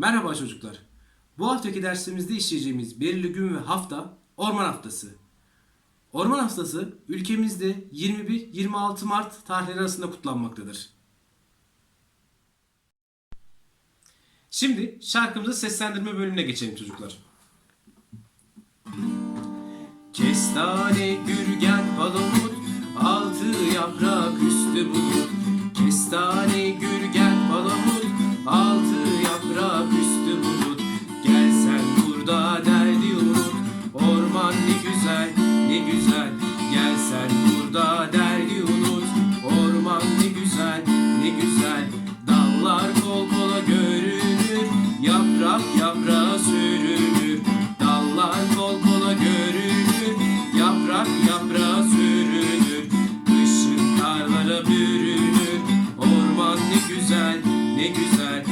Merhaba çocuklar. Bu haftaki dersimizde işleyeceğimiz belirli gün ve hafta Orman Haftası. Orman Haftası ülkemizde 21-26 Mart tarihleri arasında kutlanmaktadır. Şimdi şarkımızı seslendirme bölümüne geçelim çocuklar. Kestane, gürgen, palamut, altı yaprak üstü bulut. Kestane, gürgen, güzel. Dallar kol kola görünür, yaprak yaprağa sürünür. Dallar kol kola görünür, yaprak yaprağa sürünür. Kışın karlara bürünür, orman ne güzel, ne güzel.